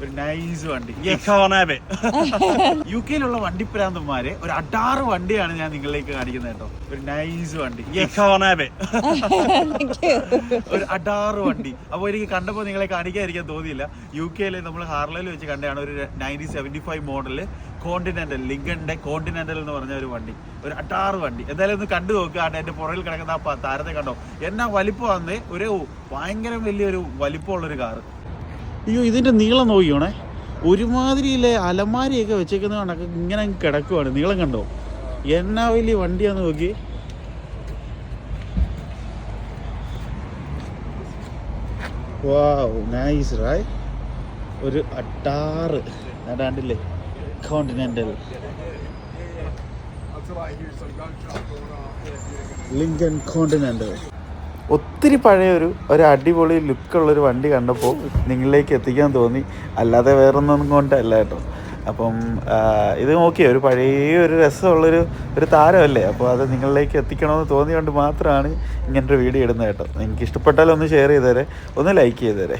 ഒരു നൈസ് വണ്ടി. യു കെയിലുള്ള വണ്ടിപ്രാന്തന്മാരെ ഒരു അടാറ് വണ്ടിയാണ് ഞാൻ നിങ്ങളിലേക്ക് കാണിക്കുന്നത് കേട്ടോ. ഒരു നൈസ് വണ്ടി. ഒരു അടാറ് വണ്ടി. അപ്പോൾ എനിക്ക് കണ്ടപ്പോൾ നിങ്ങളെ കാണിക്കാതിരിക്കാൻ തോന്നിയില്ല. യു കെയിൽ നമ്മൾ ഹാർലയിൽ വെച്ച് കണ്ടതാണ് ഒരു nineteen seventy five model continental ലിങ്കന്റെ continental എന്ന് പറഞ്ഞ ഒരു വണ്ടി. ഒരു അട്ടാറ് വണ്ടി. എന്തായാലും ഒന്ന് കണ്ടു നോക്കുക എന്റെ പുറകിൽ കിടക്കുന്ന ആ പ- താരത്തെ കണ്ടോ? എന്നാ വലിപ്പമാന്നേ ഒരു ഭയങ്കര വലിയൊരു വലിപ്പമുള്ളൊരു കാറ്. അയ്യോ ഇതിന്റെ നീളം നോക്കിയോണേ ഒരുമാതിരിയിലെ അലമാരിയൊക്കെ വെച്ചേക്കുന്ന കണക്ക് ഇങ്ങനെ കിടക്കുവാണ്. നീളം കണ്ടോ? എന്നാ വലിയ വണ്ടിയാന്ന് നോക്കി. വാവ് നൈസ് റായ് ഒരു അട്ടാറ്. ഏതാണ്ടില്ലേ? കോണ്ടിനെന്റൽ ലിങ്കൻ കോണ്ടിനെന്റൽ ഒത്തിരി പഴയ ഒരു ഒരു അടിപൊളി ലുക്കുള്ളൊരു വണ്ടി കണ്ടപ്പോൾ നിങ്ങളിലേക്ക് എത്തിക്കാൻ തോന്നി. അല്ലാതെ വേറൊന്നും കൊണ്ടല്ല കേട്ടോ. അപ്പം ഇത് നോക്കിയ ഒരു പഴയ ഒരു രസമുള്ളൊരു ഒരു താരമല്ലേ. അപ്പോൾ അത് നിങ്ങളിലേക്ക് എത്തിക്കണമെന്ന് തോന്നിയുകൊണ്ട് മാത്രമാണ് ഇങ്ങനൊരു വീഡിയോ ഇടുന്നത് കേട്ടോ. നിങ്ങൾക്ക് ഇഷ്ടപ്പെട്ടാൽ ഒന്ന് ഷെയർ ചെയ്തേരെ. ഒന്ന് ലൈക്ക് ചെയ്തേരെ.